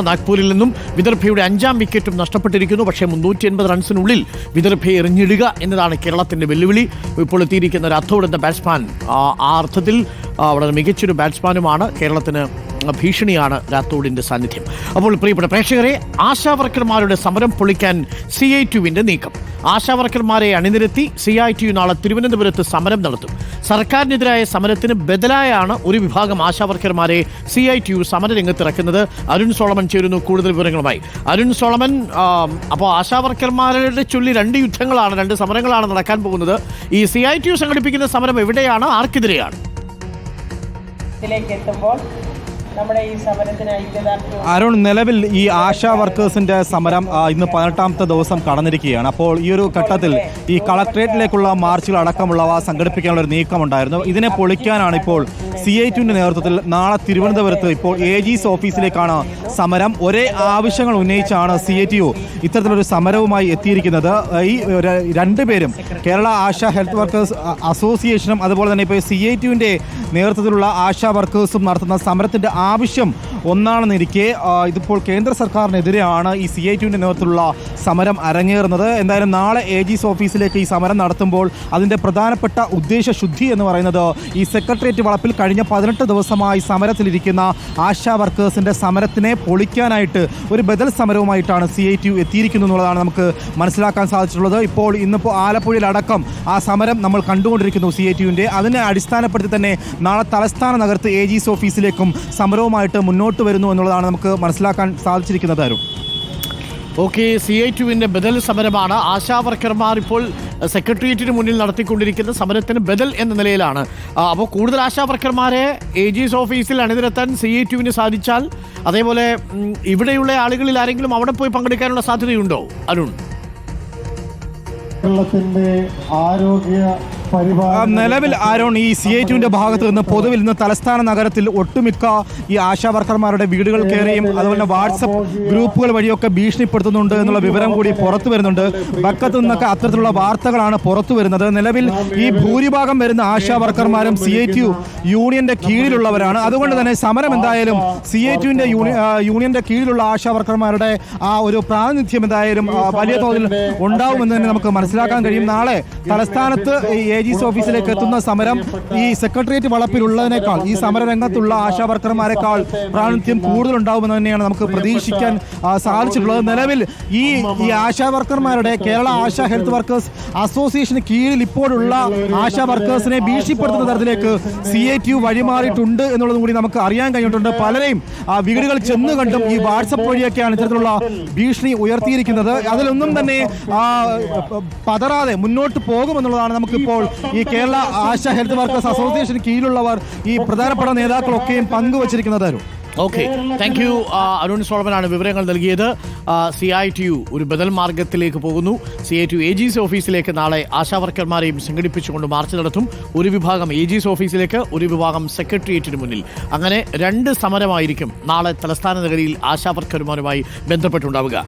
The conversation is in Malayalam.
നാഗ്പൂരിൽ നിന്നും വിദർഭയുടെ അഞ്ചാം വിക്കറ്റും നഷ്ടപ്പെട്ടിരിക്കുന്നു. പക്ഷേ മുന്നൂറ്റി എൺപത് റൺസിനുള്ളിൽ വിദർഭയെ എറിഞ്ഞിടുക എന്നതാണ് കേരളത്തിന്റെ വെല്ലുവിളി. ഇപ്പോൾ എത്തിയിരിക്കുന്ന ഒരു അർത്ഥോടുന്ന ബാറ്റ്സ്മാൻ ആ അർത്ഥത്തിൽ വളരെ മികച്ചൊരു ബാറ്റ്സ്മാനുമാണ്. കേരളത്തിന് ഭീഷണിയാണ് രാത്തോഡിന്റെ സാന്നിധ്യം. അപ്പോൾ പ്രിയപ്പെട്ട പ്രേക്ഷകരെ ആശാവർക്കർമാരുടെ സമരം പൊളിക്കാൻ സി ഐ ടുവിന്റെ നീക്കം. ആശാവർക്കർമാരെ അണിനിരത്തി സി ഐ ടി യു നാളെ തിരുവനന്തപുരത്ത് സമരം നടത്തും. സർക്കാരിനെതിരായ സമരത്തിന് ബദലായാണ് ഒരു വിഭാഗം ആശാവർക്കർമാരെ സി ഐ ടി യു സമരരംഗത്തിറക്കുന്നത്. അരുൺ സോളമൻ ചേരുന്നു കൂടുതൽ വിവരങ്ങളുമായി. അരുൺ സോളമൻ അപ്പോൾ ആശാവർക്കർമാരുടെ ചൊല്ലി രണ്ട് യുദ്ധങ്ങളാണ് രണ്ട് സമരങ്ങളാണ് നടക്കാൻ പോകുന്നത്. ഈ സി ഐ ടി യു സംഘടിപ്പിക്കുന്ന സമരം എവിടെയാണ്? ആർക്കെതിരെയാണ്? ത്തിലേക്ക് എത്തുമ്പോൾ നമ്മുടെ ഈ സമരത്തിന് ഐക്യദാർഢ്യം അരുൺ നിലവിൽ ഈ ആശാ വർക്കേഴ്സിന്റെ സമരം ഇന്ന് പതിനെട്ടാമത്തെ ദിവസം കടന്നിരിക്കുകയാണ്. അപ്പോൾ ഈ ഒരു ഘട്ടത്തിൽ ഈ കളക്ട്രേറ്റിലേക്കുള്ള മാർച്ചുകൾ അടക്കമുള്ളവ സംഘടിപ്പിക്കാനുള്ള ഒരു നീക്കമുണ്ടായിരുന്നു. ഇതിനെ പൊളിക്കാനാണ് ഇപ്പോൾ സി ഐ ടുവിന്റെ നേതൃത്വത്തിൽ നാളെ തിരുവനന്തപുരത്ത് ഇപ്പോൾ എ ജിസ് ഓഫീസിലേക്കാണ് സമരം ഒരേ ആവശ്യങ്ങൾ ഉന്നയിച്ചാണ് സി എ ടി യു ഇത്തരത്തിലൊരു സമരവുമായി എത്തിയിരിക്കുന്നത്. ഈ രണ്ടുപേരും കേരള ആശ ഹെൽത്ത് വർക്കേഴ്സ് അസോസിയേഷനും അതുപോലെ തന്നെ ഇപ്പോൾ സി ഐ ടിയുവിന്റെ നേതൃത്വത്തിലുള്ള ആശാ വർക്കേഴ്സും നടത്തുന്ന സമരത്തിന്റെ ആവശ്യം ഒന്നാണെന്നിരിക്കെ ഇതിപ്പോൾ കേന്ദ്ര സർക്കാരിനെതിരെയാണ് ഈ സി ഐ ടിയുവിന്റെ നേതൃത്വത്തിലുള്ള സമരം അരങ്ങേറുന്നത്. എന്തായാലും നാളെ എ ജിസ് ഓഫീസിലേക്ക് ഈ സമരം നടത്തുമ്പോൾ അതിന്റെ പ്രധാനപ്പെട്ട ഉദ്ദേശശുദ്ധി എന്ന് പറയുന്നത് ഈ സെക്രട്ടേറിയറ്റ് വളപ്പിൽ കഴിഞ്ഞ പതിനെട്ട് ദിവസമായി സമരത്തിലിരിക്കുന്ന ആശാ വർക്കേഴ്സിന്റെ സമരത്തിനെ പൊളിക്കാനായിട്ട് ഒരു ബദൽ സമരവുമായിട്ടാണ് സി ഐ ടി യു എത്തിയിരിക്കുന്നു എന്നുള്ളതാണ് നമുക്ക് മനസ്സിലാക്കാൻ സാധിച്ചിട്ടുള്ളത്. ഇപ്പോൾ ഇന്നിപ്പോൾ ആലപ്പുഴയിലടക്കം ആ സമരം നമ്മൾ കണ്ടുകൊണ്ടിരിക്കുന്നു സി ഐ ടി യുവിന്റെ അതിനെ അടിസ്ഥാനപ്പെടുത്തി തന്നെ നാളെ തലസ്ഥാന നഗരത്ത് എ ജിസ് ഓഫീസിലേക്കും സമരവുമായിട്ട് മുന്നോട്ട് വരുന്നു എന്നുള്ളതാണ് നമുക്ക് മനസ്സിലാക്കാൻ സാധിച്ചിരിക്കുന്നത് അരുൺ. ഓക്കെ സി ഐ ടുവിന്റെ ബദൽ സമരമാണ്. ആശാ വർക്കർമാർ ഇപ്പോൾ സെക്രട്ടേറിയറ്റിന് മുന്നിൽ നടത്തിക്കൊണ്ടിരിക്കുന്ന സമരത്തിന് ബദൽ എന്ന നിലയിലാണ്. അപ്പോൾ കൂടുതൽ ആശാ വർക്കർമാരെ എ ജി എസ് ഓഫീസിൽ അണിനിരത്താൻ സി ഐ ടുവിന് സാധിച്ചാൽ അതേപോലെ ഇവിടെയുള്ള ആളുകളിൽ ആരെങ്കിലും അവിടെ പോയി പങ്കെടുക്കാനുള്ള സാധ്യതയുണ്ടോ? അരുൺ. കേരളത്തിന്റെ ആരോഗ്യ നിലവിൽ ആരോൺ ഈ സി ഐ ടുവിന്റെ ഭാഗത്ത് നിന്ന് പൊതുവിൽ ഇന്ന് തലസ്ഥാന നഗരത്തിൽ ഒട്ടുമിക്ക ഈ ആശാ വർക്കർമാരുടെ വീടുകൾ കയറിയും അതുപോലെ തന്നെ വാട്സപ്പ് ഗ്രൂപ്പുകൾ വഴിയൊക്കെ ഭീഷണിപ്പെടുത്തുന്നുണ്ട് എന്നുള്ള വിവരം കൂടി പുറത്തു വരുന്നുണ്ട്. ബക്കത്ത് നിന്നൊക്കെ അത്തരത്തിലുള്ള വാർത്തകളാണ് പുറത്തു വരുന്നത്. നിലവിൽ ഈ ഭൂരിഭാഗം വരുന്ന ആശാ വർക്കർമാരും സി ഐ ടി യൂണിയന്റെ കീഴിലുള്ളവരാണ്. അതുകൊണ്ട് തന്നെ സമരം എന്തായാലും സി ഐ ടുവിന്റെ യൂണിയന്റെ കീഴിലുള്ള ആശാ വർക്കർമാരുടെ ആ ഒരു പ്രാതിനിധ്യം എന്തായാലും വലിയ തോതിൽ ഉണ്ടാവുമെന്ന് തന്നെ നമുക്ക് മനസ്സിലാക്കാൻ കഴിയും. നാളെ തലസ്ഥാനത്ത് ഈ എ ജി സി ഓഫീസിലേക്ക് എത്തുന്ന സമരം ഈ സെക്രട്ടേറിയറ്റ് വളപ്പിലുള്ളതിനേക്കാൾ ഈ സമരരംഗത്തുള്ള രംഗത്തുള്ള വർക്കർമാരെക്കാൾ പ്രാതിനിധ്യം കൂടുതലുണ്ടാവുമെന്ന് തന്നെയാണ് നമുക്ക് പ്രതീക്ഷിക്കാൻ സാധിച്ചിട്ടുള്ളത്. നിലവിൽ ഈ ഈ ആശാവർക്കർമാരുടെ കേരള ആശാ ഹെൽത്ത് വർക്കേഴ്സ് അസോസിയേഷന് കീഴിൽ ഇപ്പോഴുള്ള ആശാ വർക്കേഴ്സിനെ ഭീഷണിപ്പെടുത്തുന്ന തരത്തിലേക്ക് സി ഐ ടി യു വഴിമാറിയിട്ടുണ്ട് എന്നുള്ളതും കൂടി നമുക്ക് അറിയാൻ കഴിഞ്ഞിട്ടുണ്ട്. പലരെയും വീടുകൾ ചെന്ന് കണ്ടും ഈ വാട്സപ്പ് വഴിയൊക്കെയാണ് ഇത്തരത്തിലുള്ള ഭീഷണി ഉയർത്തിയിരിക്കുന്നത്. അതിലൊന്നും തന്നെ പതറാതെ മുന്നോട്ട് പോകുമെന്നുള്ളതാണ് നമുക്കിപ്പോൾ ഈ കേരള ആശ ഹെൽത്ത് വർക്കേഴ്സ് അസോസിയേഷന് കീഴിലുള്ളവർ ഈ പ്രധാനപ്പെട്ട നേതാക്കളൊക്കെയും പങ്കുവച്ചിരിക്കുന്നത് Arun okay thank you Arun സോളമനാണ് വിവരങ്ങൾ നൽകിയത്. സി ഐ ടി യു ഒരു ബദൽ മാർഗത്തിലേക്ക് പോകുന്നു. C I T U A G C ഓഫീസിലേക്ക് നാളെ ആശാ വർക്കർമാരെയും സംഘടിപ്പിച്ചുകൊണ്ട് മാർച്ച് നടത്തും. ഒരു വിഭാഗം എ ജി സി ഓഫീസിലേക്ക് ഒരു വിഭാഗം സെക്രട്ടേറിയറ്റിന് മുന്നിൽ. അങ്ങനെ രണ്ട് സമരമായിരിക്കും നാളെ തലസ്ഥാന നഗരിയിൽ ആശാ വർക്കർമാരുമായി ബന്ധപ്പെട്ടുണ്ടാവുക.